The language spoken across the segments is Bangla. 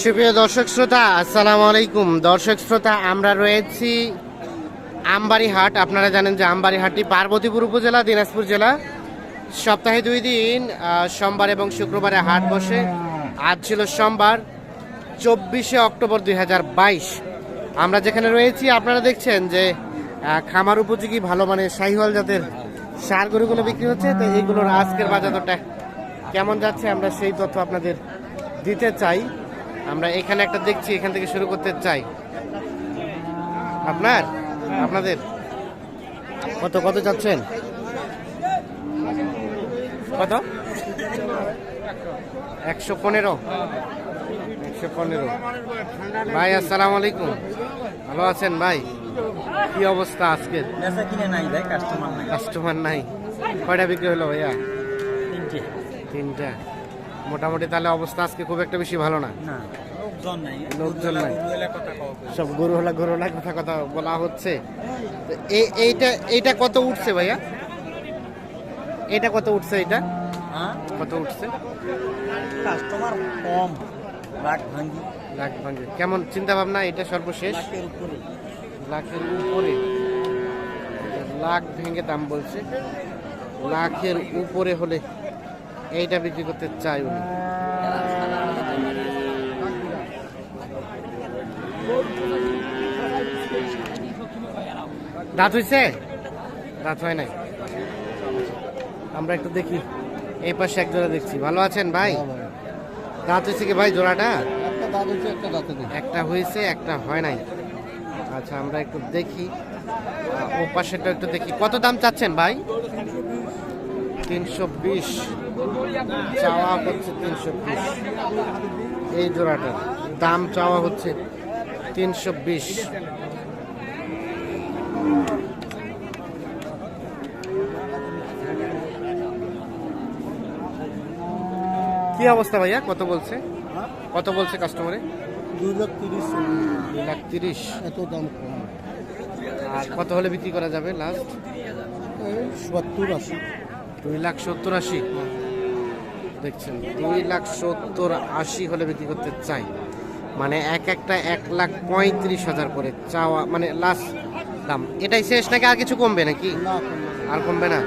সুপ্রিয় দর্শক শ্রোতা, আসসালামু আলাইকুম। দর্শক শ্রোতা, আমরা রয়েছি আমবাড়ি হাট আপনারা জানেন যে আমবাড়ি হাটটি পার্বতীপুর উপজেলা, দিনাজপুর জেলা। সপ্তাহে দুই দিন সোমবার এবং শুক্রবারে হাট বসে। আজ ছিল সোমবার, চব্বিশে অক্টোবর দুই হাজার বাইশ। আমরা যেখানে রয়েছি, আপনারা দেখছেন যে খামার উপযোগী, ভালো মানে শাহিওয়াল জাতের সার গরুগুলো বিক্রি হচ্ছে। তো এইগুলোর আজকের বাজার দরটা কেমন যাচ্ছে, আমরা সেই তথ্য আপনাদের দিতে চাই। আমরা এখানে একটা দেখছি এখান থেকে শুরু করতে চাই। আপনার? আপনাদের? কত কত যাচ্ছেন কত? একশো পনেরো। একশো পনেরো। ভাই আসসালামু আলাইকুম। ভালো আছেন ভাই? কি অবস্থা আজকে? কাস্টমার নাই। কয়টা বিক্রি হলো ভাইয়া? তিনটে। তিনটা। মোটামুটি তাহলে অবস্থা আজকে খুব একটা বেশি ভালো না। লোকজন নাই। সব গরু হলা গরু হলা কথা কথা বলা হচ্ছে। তো এই এইটা এইটা কত উঠছে ভাইয়া? এটা কত উঠছে এটা হ্যাঁ? কত উঠছে? কাস্টমার কম লাখ ভাঙ্গি। লাখ ভাঙবে কেমন চিন্তা ভাবনা এটা সর্বশেষ। লাখের উপরে। লাখের উপরে। লাখ ভেঙে দাম বলছে। লাখের উপরে হলে এইটা বিক্রি করতে চাই উনি। দাঁত হয়েছে দাঁত হয় নাই। আমরা একটু দেখি। এই পাশে এক জোড়া দেখছি। ভালো আছেন ভাই? দাঁত হয়েছে কি ভাই জোড়াটা? একটা হয়েছে একটা হয় নাই। আচ্ছা আমরা একটু দেখি। ও পাশেটা একটু দেখি। কত দাম চাচ্ছেন ভাই? তিনশো বিশ। চাওয়া হচ্ছে তিনশো বিশ। এই জোড়াটার দাম চাওয়া হচ্ছে তিনশো বিশ। কি অবস্থা ভাইয়া? কত বলছে? কত বলছে কাস্টমারে দুই লাখ তিরিশ। দুই লাখ তিরিশ। এত দাম কম। আর কত হলে বিক্রি করা যাবে লাস্ট সত্তর আশি। দুই লাখ সত্তর আশি। দেখছেন দুই লাখ সত্তর আশি হলে বিক্রি করতে চাই। মানে এক একটা এক লাখ পঁয়ত্রিশ হাজার করে চাওয়া মানে লাস্ট দাম। এটাই শেষ নাকি আর কিছু কমবে নাকি? আর কমবে না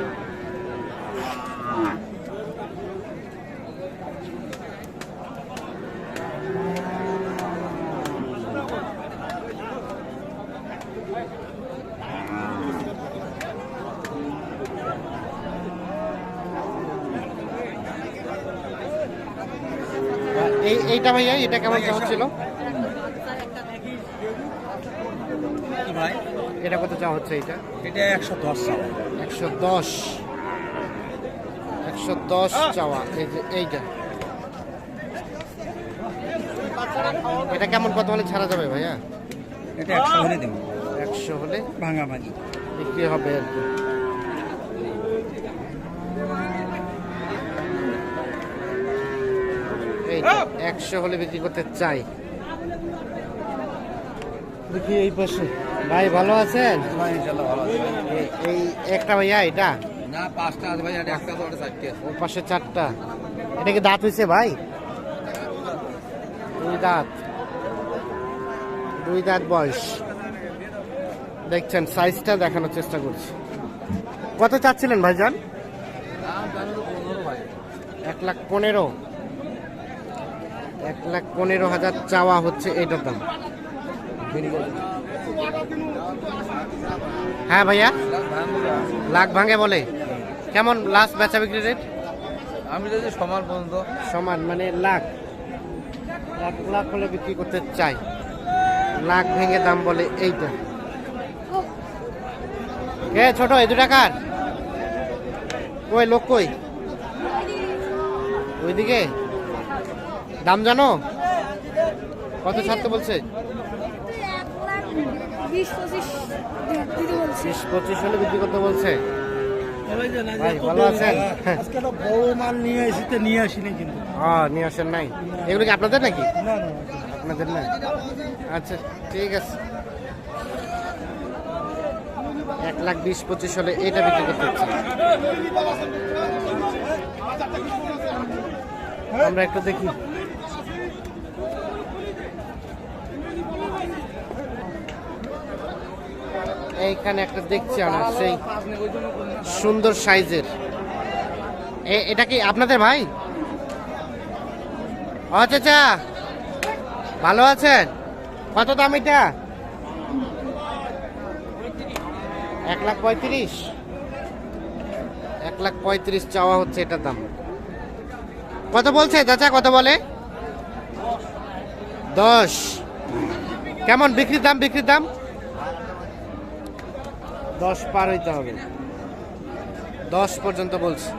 এই এইটা ভাইয়া এটা কেমন চাওয়া ছিল? ভাই? এটা কত চাওয়া হচ্ছে এটা এটা একশো দশ চাওয়া। একশো দশ। একশো দশ চাওয়া এই যে এইটা। এটা কেমন কত হলে ছাড়া যাবে ভাইয়া? এটা একশো হলে দেবো। একশো হলে ভাঙা ভাঙি বিক্রি হবে আর কি। একশো হলে বিক্রি করতে চাই। দেখি এই পাশে। ভাই ভালো আছেন? আছে। এই- একটা ভাইয়া এটা? না পাঁচটা আছে ভাই একটা পাশে চারটা। এটা কি দাঁত হয়েছে ভাই? দুই দাঁত। দুই দাঁত বয়স। দেখছেন সাইজটা দেখানোর চেষ্টা করছি। কত চাচ্ছিলেন ভাইজান? এক লাখ পনেরো। এক লাখ পনেরো হাজার চাওয়া হচ্ছে এটার দাম। হ্যাঁ ভাইয়া? লাখ ভাঙে বলে। কেমন লাস্ট বেচা বিক্রি রেট আমি যদি সমান পর্যন্ত। সমান মানে লাখ। এক লাখ হলে বিক্রি করতে চাই। লাখ ভেঙে দাম বলে এইটা। কে ছোট এই দু টাকার কই লোক কই? ওইদিকে? দাম জানো? কত ছাড়তে বলছে? পঁচিশ হলে বিক্রি করতে নিয়ে নিয়ে আসিনি নাই। এগুলো কি আপনাদের নাকি? আপনাদের না আচ্ছা ঠিক আছে। এক লাখ বিশ পঁচিশ হলে এটা বিক্রি করতে হচ্ছে। আমরা একটু দেখি। এইখানে একটা দেখছি আমরা, সেই সুন্দর সাইজের। এটা কি আপনাদের ভাই? ও চাচা ভালো আছেন? কত দাম এটা? এক লাখ পঁয়ত্রিশ। এক লাখ পঁয়ত্রিশ চাওয়া হচ্ছে এটার দাম। কত বলছে চাচা, কত বলে? দশ। কেমন? বিক্রির দাম বিক্রির দাম? দশ পার হইতে হবে। দশ পর্যন্ত বলছি।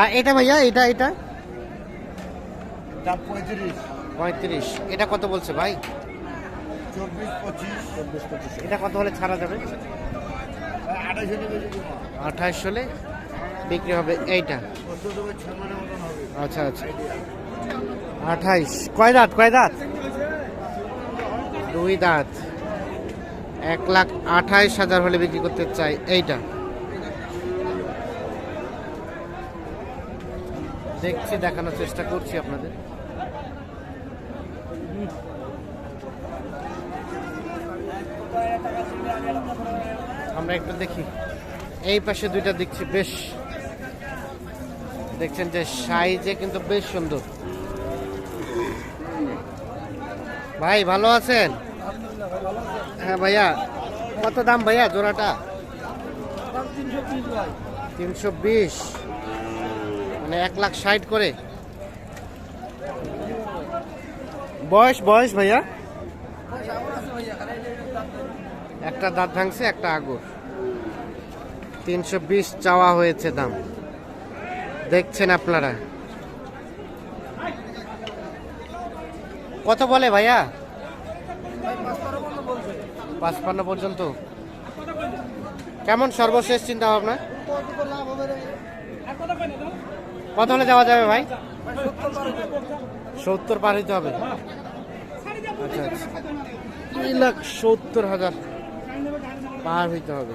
আর এটা ভাইয়া এটা এটা? পঁয়ত্রিশ। পঁয়ত্রিশ। এটা কত বলছে ভাই? চব্বিশ পঁচিশ। চব্বিশ পঁচিশ। এটা কত হলে ছাড়া যাবে? আঠাশ হলে? বিক্রি হবে এইটা। আচ্ছা আচ্ছা। আঠাইশ। কয় দাঁত কয় দাঁত? দুই দাঁত। এক লাখ আঠাইশ হাজার হলে বিক্রি করতে চাই এইটা। দেখছি, দেখানোর চেষ্টা করছি আপনাদের। আমরা একটু দেখি। এই পাশে দুইটা দেখছি, বেশ। দেখছেন যে সাইজে কিন্তু বেশ সুন্দর। ভাই, ভালো আছেন? হ্যাঁ ভাইয়া, কত দাম ভাইয়া জোড়াটা? তিনশো বিশ। মানে এক লাখ ষাট করে। বয়স বয়স ভাইয়া? একটা দাঁত ভাঙছে, একটা আগর তিনশো বিশ চাওয়া হয়েছে দাম। দেখছেন আপনারা। কত বলে ভাইয়া? পাঁচপান্ন পর্যন্ত। কেমন সর্বশেষ চিন্তা ভাবনা কত হলে যাওয়া যাবে ভাই? সত্তর পার হইতে হবে। আচ্ছা আচ্ছা। দুই লাখ সত্তর হাজার পার হইতে হবে।